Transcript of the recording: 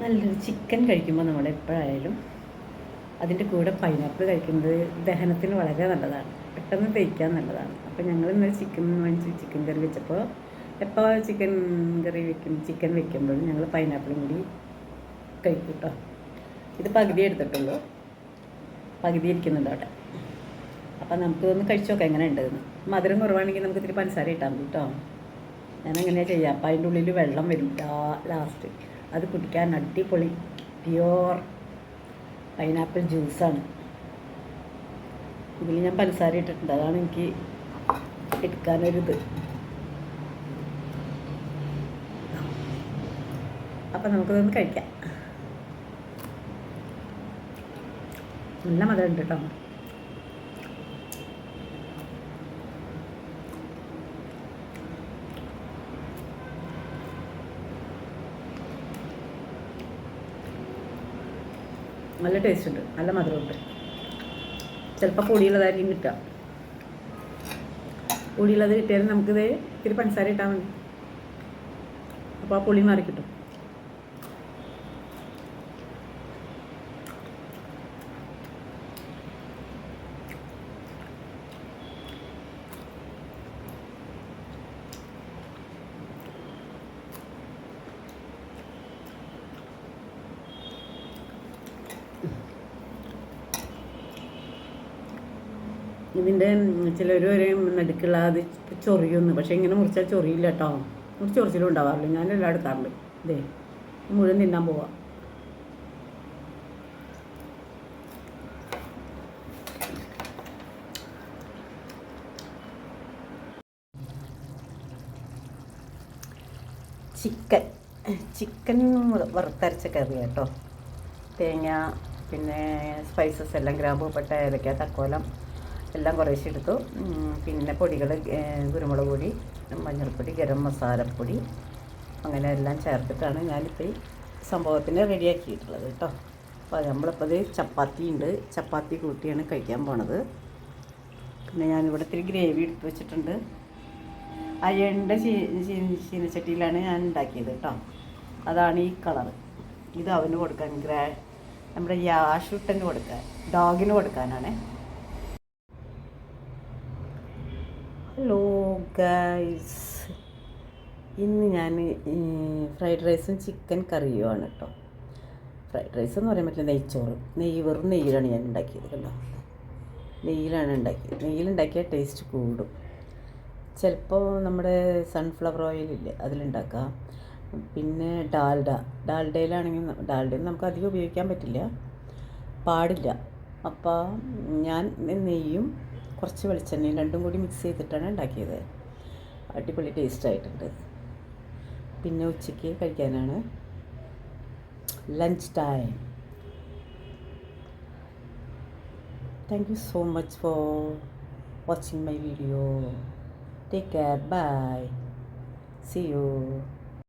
നല്ലൊരു ചിക്കൻ കഴിക്കുമ്പോൾ നമ്മൾ എപ്പോഴായാലും അതിന്റെ കൂടെ പൈനാപ്പിൾ കഴിക്കുന്നത് ദഹനത്തിന് വളരെ നല്ലതാണ്. പെട്ടെന്ന് ദഹിക്കാൻ നല്ലതാണ്. അപ്പോൾ ഞങ്ങൾ ഇന്നലെ ചിക്കൻ വാങ്ങിച്ച് ചിക്കൻ കറി വെച്ചപ്പോൾ എപ്പോൾ ചിക്കൻ കറി വെക്കും ചിക്കൻ വെക്കുമ്പോഴും ഞങ്ങൾ പൈനാപ്പിളും കൂടി കഴിക്കും കേട്ടോ ഇത് പകുതി എടുത്തിട്ടുള്ളൂ. പകുതി ഇരിക്കുന്നുണ്ട് അവിടെ. അപ്പം നമുക്ക് ഒന്ന് കഴിച്ചു നോക്കാം എങ്ങനെ ഉണ്ടെന്ന് മധുരം കുറവാണെങ്കിൽ നമുക്ക് ഇത്തിരി പഞ്ചസാര ഇട്ടാൽ മതി കേട്ടോ ഞാൻ അങ്ങനെയാണ് ചെയ്യുക അപ്പം അതിന്റെ ഉള്ളിൽ വെള്ളം വരും ലാസ്റ്റ്. അത് കുടിക്കാൻ അടിപൊളി പ്യുവർ പൈനാപ്പിൾ ജ്യൂസാണ് ഇതിൽ ഞാൻ പഞ്ചസാര ഇട്ടിട്ടുണ്ട്. അതാണ് എനിക്ക് എടുക്കാനൊരിത്. അപ്പം നമുക്കിതൊന്ന് കഴിക്കാം. നല്ല മധുരം ഉണ്ട് കേട്ടോ. നല്ല ടേസ്റ്റ് ഉണ്ട് നല്ല മധുരമുണ്ട്. ചിലപ്പോൾ പൊടിയുള്ളതായിരിക്കും കിട്ടുക. പൊടിയുള്ളത് കിട്ടിയാലും നമുക്കിത് ഇത്തിരി പഞ്ചസാര ഇട്ടാൽ മതി. അപ്പോൾ ആ പുളി മാറി കിട്ടും. ഇതിന്റെ ചിലർ വരെ നടുക്കുള്ള അത് ചൊറിയുന്നു. പക്ഷേ ഇങ്ങനെ മുറിച്ചാൽ ചൊറിയില്ല കേട്ടോ മുറിച്ച് ചൊറിച്ചിലും ഉണ്ടാവാറില്ല. ഞാൻ എല്ലാം എടുക്കാറുണ്ട്. ഇതേ മുഴുവൻ തിന്നാൻ പോവാം. ചിക്കൻ. ചിക്കൻ വറുത്തരച്ച കറി കേട്ടോ തേങ്ങ പിന്നെ സ്പൈസസ് എല്ലാം ഗ്രാമ്പൂ പട്ട ഏലക്ക തക്കോലം എല്ലാം കുറേശ്ശെ എടുത്തു. പിന്നെ പൊടികൾ കുരുമുളക് പൊടി മഞ്ഞൾപ്പൊടി ഗരം മസാലപ്പൊടി അങ്ങനെ എല്ലാം ചേർത്തിട്ടാണ് ഞാനിപ്പോൾ ഈ സംഭവത്തിന് റെഡിയാക്കിയിട്ടുള്ളത് കേട്ടോ. അപ്പോൾ നമ്മളിപ്പോൾ ഇത് ചപ്പാത്തി ഉണ്ട്. ചപ്പാത്തി കൂട്ടിയാണ് കഴിക്കാൻ പോണത്. പിന്നെ ഞാനിവിടെ ഇത്തിരി ഗ്രേവി എടുത്ത് വെച്ചിട്ടുണ്ട്. അയണ്ട ചീനച്ചട്ടിയിലാണ് ഞാൻ ഉണ്ടാക്കിയത് കേട്ടോ. അതാണ് ഈ കളർ ഇത് അവന് കൊടുക്കാൻ ഗ്രാ നമ്മുടെ യാഷുട്ടന് കൊടുക്കാൻ ഡോഗിന് കൊടുക്കാനാണേ. ഹലോ ഗൈസ് ഇന്ന് ഞാൻ ഫ്രൈഡ് റൈസും ചിക്കൻ കറിയുമാണ് കേട്ടോ ഫ്രൈഡ് റൈസ് എന്ന് പറയാൻ പറ്റില്ല നെയ്ച്ചോറ്. നെയ്യ് വെറും നെയ്യിലാണ് ഞാൻ ഉണ്ടാക്കിയത് കേട്ടോ. നെയ്യിലാണ് ഉണ്ടാക്കിയത്. നെയ്യിലുണ്ടാക്കിയാൽ ടേസ്റ്റ് കൂടും. ചിലപ്പോൾ നമ്മുടെ സൺഫ്ലവർ ഓയിലില്ലേ അതിലുണ്ടാക്കാം. പിന്നെ ഡാൽഡ. ഡാൽഡയിലാണെങ്കിൽ ഡാൽഡയിൽ നമുക്ക് അധികം ഉപയോഗിക്കാൻ പറ്റില്ല. പാടില്ല. അപ്പോൾ ഞാൻ നെയ്യും കുറച്ച് വെളിച്ചെണ്ണയും രണ്ടും കൂടി മിക്സ് ചെയ്തിട്ടാണ് ഉണ്ടാക്കിയത്. അടിപൊളി ടേസ്റ്റ് ആയിട്ടുണ്ട്. പിന്നെ ഉച്ചയ്ക്ക് കഴിക്കാനാണ് lunch time thank you so much for watching my video take care bye see you